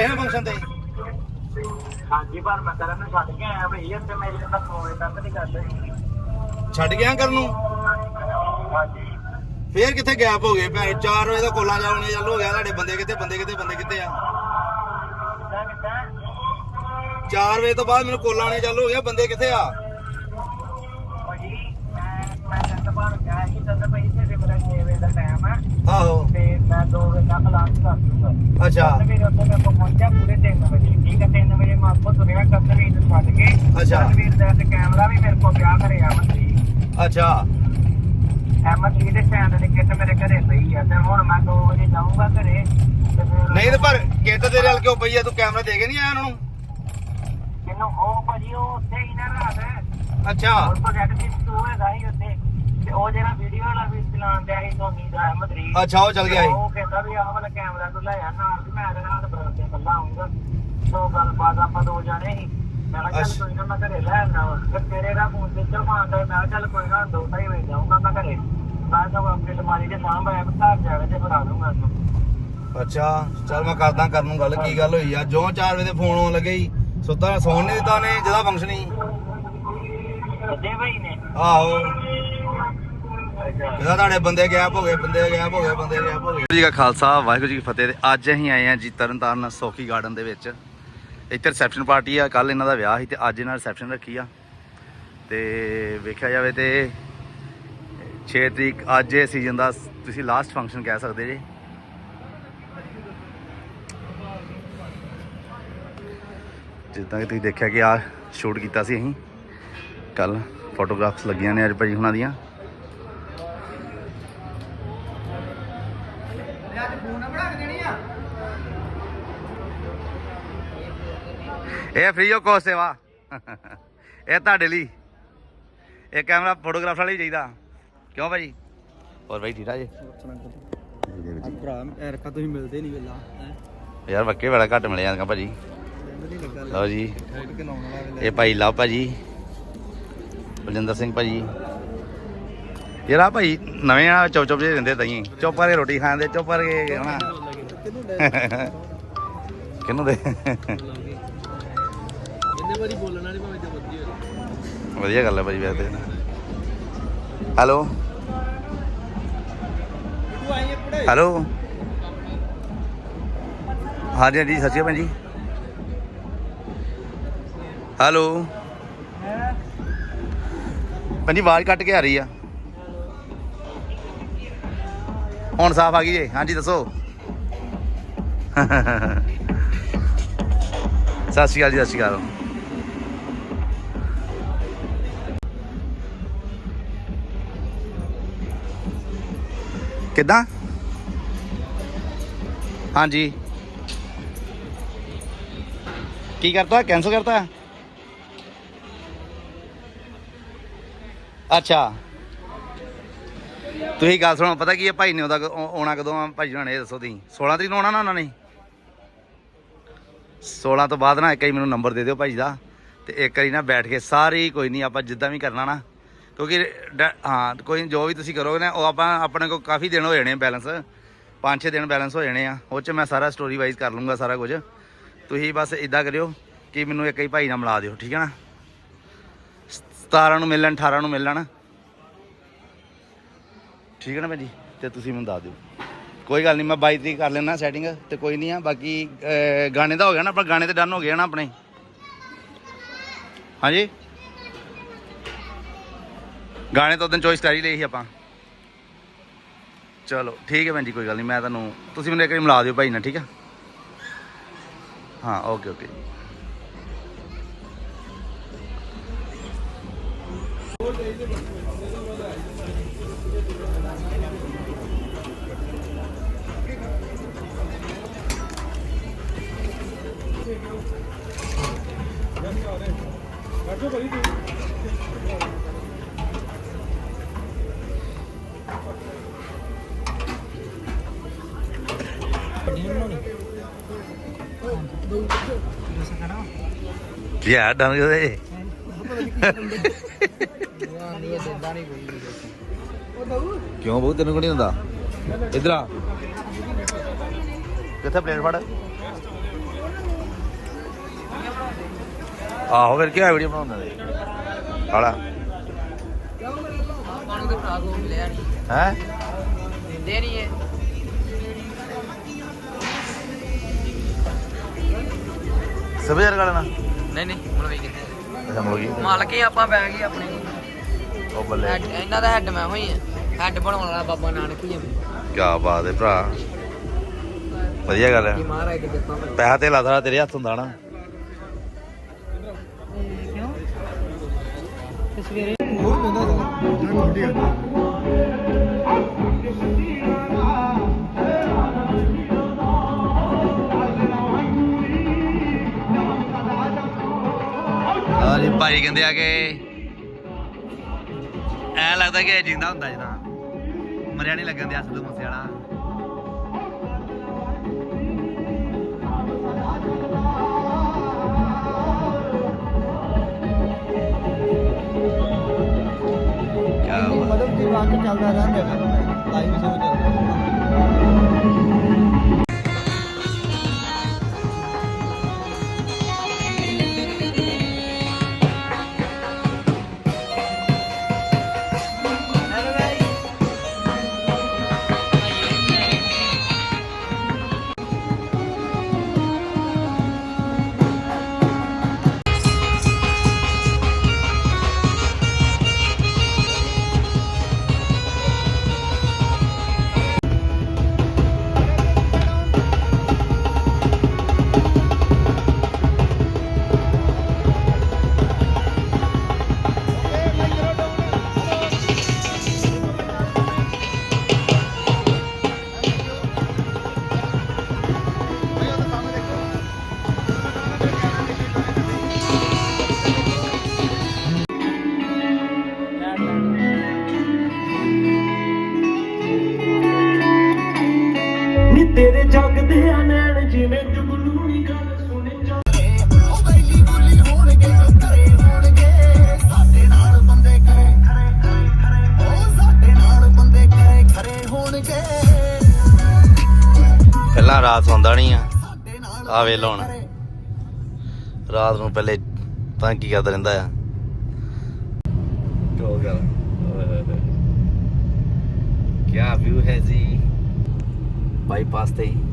ਨਾ ਫੰਕਸ਼ਨ ਤੇ? ਹਾਂਜੀ ਪਰ ਮੈਂ ਕਰਨ ਨੂੰ ਛੱਡ ਕੇ ਆਇਆ ਭਈ ਉੱਥੇ ਮੇਰੇ ਤੱਕ ਹੋਏ ਤੱਕ ਨਹੀਂ ਕਰਦੇ। ਛੱਡ ਗਿਆ ਕਰਨ ਨੂੰ? ਹਾਂਜੀ। ਫੇਰ ਕਿੱਥੇ ਗੈਪ ਹੋ ਗਏ? ਭੈਣ 4 ਵਜੇ ਦਾ ਕੋਲਾਂ ਜਾਉਣੇ ਚੱਲ ਹੋ ਗਿਆ ਤੁਹਾਡੇ ਬੰਦੇ ਕਿੱਥੇ ਬੰਦੇ ਕਿੱਥੇ ਬੰਦੇ ਕਿੱਥੇ ਆ? ਕਿੱਦਾਂ ਕਿੱਦਾਂ 4 ਵਜੇ ਤੋਂ ਬਾਅਦ ਮੈਨੂੰ ਕੋਲਾਂ ਆਉਣੇ ਚੱਲ ਹੋ ਗਿਆ ਬੰਦੇ ਕਿੱਥੇ ਆ ਭਾਜੀ ਮੈਂ ਮੈਂ ਗਿਆ ਸੀ ਤਦ ਭਈ ਤੇ ਮੇਰਾ 6 ਵਜੇ ਦਾ ਟਾਈਮ ਹੈ ਆਹੋ। ਤੇ ਮੈਂ 2 ਵਜੇ ਤੱਕ ਲਾਂਚ ਕਰ ਦੂੰਗਾ ਅੱਛਾ। ਫਿਰ ਉੱਥੇ ਮੈਂ ਪਹੁੰਚਿਆ ਪੂਰੇ 3 ਵਜੇ ਠੀਕ ਹੈ 3 ਵਜੇ ਮੈਂ ਆਪਕੋ ਤੁਰਿਆ ਕਦਰਵੀਰ ਨੂੰ ਛੱਡ ਕੇ। ਅੱਛਾ। ਕਦਰਵੀਰ ਦਾ ਤੇ ਕੈਮਰਾ ਵੀ ਮੇਰੇ ਕੋਲ ਪਿਆ ਘਰੇ ਆ ਮੱਛੀ ਅੱਛਾ। ਐਮਐਸੀ ਦੇ ਸਟੈਂਡ ਦੇ ਕਿੱਟ ਮੇਰੇ ਘਰੇ ਪਈ ਆ। ਤੇ ਹੁਣ ਮੈਂ 2 ਵਜੇ ਜਾਊਂਗਾ ਘਰੇ ਤੇ ਨਹੀਂ ਤੇ ਪਰ ਕਿੱਟ ਤੇਰੇ ਨਾਲ ਕਿਉਂ ਪਈ ਆ? ਤੂੰ ਕੈਮਰਾ ਦੇ ਕੇ ਨਹੀਂ ਆਇਆ ਉਹਨਾਂ? ਨੂੰ ਮੈਨੂੰ ਉਹ ਭਾਜੀ ਉਹ ਉੱਥੇ ਹੀ ਨਾ ਰਾਤ। ਅੱਛਾ। ਉਹ ਪ੍ਰੋਜੈਕਟ ਦੀ ਸਟੂ ਹੈਗਾ ਹੀ ਉੱਥੇ। ਤੇ ਉਹ ਜਿਹੜਾ ਵੀਡੀਓ ਵਾਲਾ ਵੀ ਚਲਾਉਣ ਦਿਆ ਸੀ ਸੋਨੀ ਦਾ ਅਹਿਮਦ ਰੀ ਅੱਛਾ ਉਹ ਚੱਲ ਗਿਆ ਸੀ। ਉਹ ਕਹਿੰਦਾ ਵੀ ਆਹ ਵਾਲਾ ਕੈਮਰਾ ਤੂੰ ਲੈ ਆ ਨਾਲ ਤੇ ਮੈਂ ਇਹਦੇ ਨਾਲ ਬਰਾਤ ਤੇ ਕੱਲਾ ਆਉਂਗਾ ਸੋ ਗੱਲਬਾਤ ਆਪਾਂ ਦੋ ਜਾਣੇ ਸੀ। ਮੈਂ ਕਿਹਾ ਚੱਲ ਅੱਛਾ। ਕੋਈ ਨਾ ਮੈਂ ਘਰੇ ਲੈ ਤੇ ਤੇਰੇ ਦਾ ਫੋਨ ਤੇ ਚਲ ਮਾਰਦਾ ਮੈਂ ਕਿਹਾ ਚੱਲ ਕੋਈ ਨਾ ਦੋ ਢਾਈ ਵਜੇ ਜਾਊਂਗਾ ਮੈਂ ਘਰੇ। ਮੈਂ ਤਾਂ ਆਪਣੀ ਅਲਮਾਰੀ ਦੇ ਸਾਹਮਣੇ ਆਇਆ ਘਰ ਜਾ ਕੇ ਤੇ ਫੜਾ ਦੂੰਗਾ ਉਹਨੂੰ ਅੱਛਾ ਚੱਲ ਮੈਂ ਕਰਦਾ ਕਰਨ ਨੂੰ ਗੱਲ ਕੀ ਗੱਲ ਹੋਈ ਆ? ਜੋ 4 ਵਜੇ ਦੇ ਫੋਨ ਆਉਣ ਲੱਗੇ ਹੀ ਸੁੱਤਾ ਸੌਣ ਨਹੀਂ ਦਿੱਤਾ ਨੇ ਜਿਹਦਾ ਫੰਕਸ਼ਨ ਹੀ ਅੱਦੇ ਭਾਈ ਨੇ। ਆਹੋ। ਅੱਛਾ ਤੁਹਾਡੇ ਬੰਦੇ ਗੈਪ ਹੋ ਗਏ, ਬੰਦੇ ਗੈਪ ਹੋ ਗਏ, ਬੰਦੇ ਗੈਪ ਹੋ ਗਏ। ਜੀ ਕਾ ਖਾਲਸਾ, ਵਾਹਿਗੁਰੂ ਜੀ ਕੀ ਫਤਿਹ ਤੇ ਅੱਜ ਅਸੀਂ ਆਏ ਆ ਜੀ ਤਰਨਤਾਰਨ ਸੋਖੀ ਗਾਰਡਨ ਦੇ ਵਿੱਚ। ਇੱਥੇ ਰਿਸੈਪਸ਼ਨ ਪਾਰਟੀ ਆ ਕੱਲ ਇਹਨਾਂ ਦਾ ਵਿਆਹ ਸੀ ਤੇ ਅੱਜ ਇਹਨਾਂ ਰਿਸੈਪਸ਼ਨ ਰੱਖੀ ਆ। ਤੇ ਵੇਖਿਆ ਜਾਵੇ ਤੇ 6 ਤਰੀਕ ਅੱਜ ਇਹ ਸੀਜ਼ਨ ਦਾ, ਤੁਸੀਂ ਲਾਸਟ ਫੰਕਸ਼ਨ ਕਹਿ ਸਕਦੇ ਜੀ। ਜਿੱਦਾਂ ਕਿ ਤੁਸੀਂ ਦੇਖਿਆ ਕਿ ਆ ਸ਼ੂਟ ਕੀਤਾ ਸੀ ਅਸੀਂ ਕੱਲ ਫੋਟੋਗ੍ਰਾਫਸ ਲੱਗੀਆਂ ਨੇ ਅੱਜ ਭਾਜੀ ਹੁਣਾਂ ਦੀਆਂ। ਇਹ ਫ੍ਰੀ ਆਫ ਕੋਸਟ ਸੇਵਾ। ਇਹ ਤੁਹਾਡੇ ਲਈ। ਇਹ ਕੈਮਰਾ ਫੋਟੋਗ੍ਰਾਫਰ ਵਾਲੀ ਚਾਹੀਦਾ। ਕਿਉਂ ਭਾਜੀ? ਹੋਰ ਭਾਈ ਠੀਕ ਠਾਕ ਜੀ? ਭਰਾ ਐਰਕਾ ਤੁਸੀਂ ਮਿਲਦੇ ਨਹੀਂ ਵੇਲਾ ਯਾਰ ਬੱਕੇ ਬੜਾ ਘੱਟ ਮਿਲੇ ਜਾਂਗਾ ਭਾਜੀ। ਲਓ ਜੀ। ਕੇ ਇਹ ਭਾਈ ਲਵ ਭਾਜੀ। ਬਲਜਿੰਦਰ ਸਿੰਘ ਭਾਜੀ। ਯਾਰ ਆ ਭਾਈ ਨਵੇਂ ਆ ਚੁੱਪ ਚੁੱਪ ਜਿਹੇ ਰਹਿੰਦੇ ਤਈ ਚੁੱਪ ਕਰਕੇ ਰੋਟੀ ਖਾਂਦੇ ਚੁੱਪ ਕਰਕੇ ਹਨਾ। ਕਿਹਨੂੰ ਦੇ? ਇੰਨੇ ਵਾਰੀ ਬੋਲਣ ਵਾਲੀ ਭਾਵੇਂ ਤੇ ਵਧੀਆ ਹੋਵੇ ਵਧੀਆ ਗੱਲ ਹੈ ਭਾਜੀ ਵੈਸੇ ਹੈਲੋ। ਹੈਲੋ। ਹਾਂਜੀ ਹਾਂਜੀ ਸਤਿ ਸ਼੍ਰੀ ਅਕਾਲ ਜੀ। ਹੈਲੋ। ਪੰਜੀ ਆਵਾਜ਼ ਕੱਟ ਕੇ ਆ ਰਹੀ ਆ। ਹੁਣ ਸਾਫ਼ ਆ ਗਈ ਜੀ। ਹਾਂਜੀ, ਦੱਸੋ। ਸਤਿ ਸ਼੍ਰੀ ਅਕਾਲ ਜੀ, ਸਤਿ ਸ਼੍ਰੀ ਅਕਾਲ। ਕਿੱਦਾਂ? ਹਾਂਜੀ। ਕੀ ਕਰਤਾ? ਕੈਂਸਲ ਕਰਤਾ? ਅੱਛਾ। ਤੁਸੀਂ ਗੱਲ ਸੁਣੋ, ਪਤਾ ਕੀ ਹੈ ਭਾਈ ਨੇ ਉਹਦਾ ਆਉਣਾ ਕਦੋਂ ਆ? ਭਾਈ ਹੁਣਾਂ ਨੇ ਇਹ ਦੱਸੋ ਤੁਸੀਂ। 16 ਤਰੀਕ ਨੂੰ ਆਉਣਾ ਨਾ ਉਹਨਾਂ ਨੇ? 16 ਤੋਂ ਬਾਅਦ ਨਾ ਇੱਕ ਵਾਰੀ ਮੈਨੂੰ ਨੰਬਰ ਦੇ ਦਿਓ ਭਾਈ ਦਾ, ਤੇ ਇੱਕ ਵਾਰੀ ਨਾ ਬੈਠ ਕੇ ਸਾਰੀ ਕੋਈ ਨਹੀਂ, ਆਪਾਂ ਜਿੱਦਾਂ ਵੀ ਕਰਨਾ ਨਾ। ਕਿਉਂਕਿ ਹਾਂ, ਕੋਈ ਜੋ ਵੀ ਤੁਸੀਂ ਕਰੋਗੇ ਨਾ, ਉਹ ਆਪਾਂ ਆਪਣੇ ਕੋਲ ਕਾਫੀ ਦਿਨ ਹੋ ਜਾਣੇ ਬੈਲੈਂਸ। 5-6 ਦਿਨ ਬੈਲੈਂਸ ਹੋ ਜਾਣੇ ਆ। ਉਹ ਚ ਮੈਂ ਸਾਰਾ ਸਟੋਰੀ ਵਾਈਜ਼ ਕਰ ਲੂੰਗਾ ਸਾਰਾ ਕੁਝ। ਤੁਸੀਂ ਬਸ ਇਦਾਂ ਕਰਿਓ ਕਿ ਮੈਨੂੰ ਇੱਕ ਹੀ ਭਾਈ ਨਾਲ ਮਿਲਾ ਦਿਓ, ਠੀਕ ਹੈ ਨਾ? 17 ਨੂੰ ਮਿਲਣ 18 ਨੂੰ ਮਿਲਣ। ਠੀਕ ਹੈ ਨਾ ਭਾਜੀ ਤੇ ਤੁਸੀਂ ਮੈਨੂੰ ਦੱਸ ਦਿਓ। ਕੋਈ ਗੱਲ ਨਹੀਂ ਮੈਂ 22 ਤਰੀਕ ਕਰ ਲੈਣਾ ਸੈਟਿੰਗ ਤੇ ਕੋਈ ਨਹੀਂ ਆ। ਬਾਕੀ ਅਹ, ਗਾਣੇ ਦਾ ਹੋ ਗਿਆ ਨਾ ਆਪਾਂ ਗਾਣੇ ਤੇ ਡਨ ਹੋ ਗਿਆ ਨਾ ਆਪਣੇ। ਹਾਂਜੀ? ਗਾਣੇ ਤਾਂ ਉਦੋਂ ਚੋਇਸ ਕਰ ਹੀ ਲਈ ਸੀ ਆਪਾਂ। ਚਲੋ ਠੀਕ ਹੈ ਭੈਣ ਜੀ ਕੋਈ ਗੱਲ ਨਹੀਂ ਮੈਂ ਤੁਹਾਨੂੰ ਤੁਸੀਂ ਮੈਨੂੰ ਇੱਕ ਵਾਰੀ ਮਿਲਾ ਦਿਓ ਭਾਈ ਨਾਲ ਠੀਕ ਹੈ ਹਾਂ ਓਕੇ ਓਕੇ ਯਾ ਡਨ ਗਏ ਨਹੀਂ ਕਿਉਂ ਬਹੁਤ ਤੈਨੂੰ ਨਹੀਂ ਹੁੰਦਾ? ਇਧਰ ਆ। ਕਿੱਥੇ ਪਲੇਟ ਫੜ? ਆਹੋ, ਫਿਰ ਕੀ ਹੋਇਆ ਵੀਡੀਓ ਬਣਾਉਂਦਾ ਦੇ ਹਾਲਾ ਨੂੰ ਤਾਂ ਮਿਲਿਆ ਨਹੀਂ ਹੈ? ਦਿੰਦੇ ਨਹੀਂ ਇਹ। ਸਵੇਰ ਗਾਲਣਾ ਨਹੀਂ ਨਹੀਂ ਹੁਣ ਵੀ ਕਿੱਥੇ ਅੱਛਾ ਮੁੜ ਗਈ। ਮਾਲਕ ਹੀ ਆਪਾਂ ਬੈ ਗਏ ਆਪਣੇ ਉਹ ਬੱਲੇ। ਹੈਡ ਇਹਨਾਂ ਦਾ ਹੈਡ ਮੈਂ ਹੋਈ ਆ। ਹੈਡ ਬਣਾਉਣ ਵਾਲਾ ਬਾਬਾ ਨਾਨਕ ਹੀ ਆ। ਕੀ ਬਾਤ ਹੈ ਭਰਾ। ਵਧੀਆ ਗੱਲ ਹੈ ਕੀ ਮਹਾਰਾਜ ਦੀ ਨਾਲ ਪੈਸਾ ਤੇ ਸਾਰਾ ਤੇਰੇ ਹੱਥ ਹੁੰਦਾ ਨਾ। ਕਿਉਂ? ਸਵੇਰੇ ਹਾਂ ਜੀ ਭਾਈ ਕਹਿੰਦੇ ਆ ਕਿ ਐ ਲੱਗਦਾ ਕਿ ਜਿੰਦਾ ਹੁੰਦਾ ਜਦਾਂ। ਮਰਿਆ ਨਹੀਂ ਲੱਗਣ ਦਿਆ ਸਿੱਧੂ ਮੂਸੇ ਵਾਲਾ ਮਤਲਬ ਜੀ ਵਾਕ ਚੱਲਦਾ ਰਹਿੰਦਾ ਹੈ ਲਾਈਵ ਸ਼ੋ ਚੱਲਦਾ। ਜਗਦੇ ਆ ਨੈਣ ਜਿਵੇਂ ਜੁਗਲੂ ਨੀ ਗੱਲ ਸੁਣੇ ਜਾ। ਪਹਿਲਾਂ ਰਾਤ ਸੌਂਦਾ ਨਹੀਂ ਆ ਆ ਵੇਲ ਹੁਣ। ਰਾਤ ਨੂੰ ਪਹਿਲੇ ਤਾਂ ਕੀ ਕਰਦਾ ਰਹਿੰਦਾ ਆ। ਕੋ ਗੱਲ ਕੀ ਵਿਊ ਹੈ ਜੀ? ਬਾਈਪਾਸ ਤੇ ਹੀ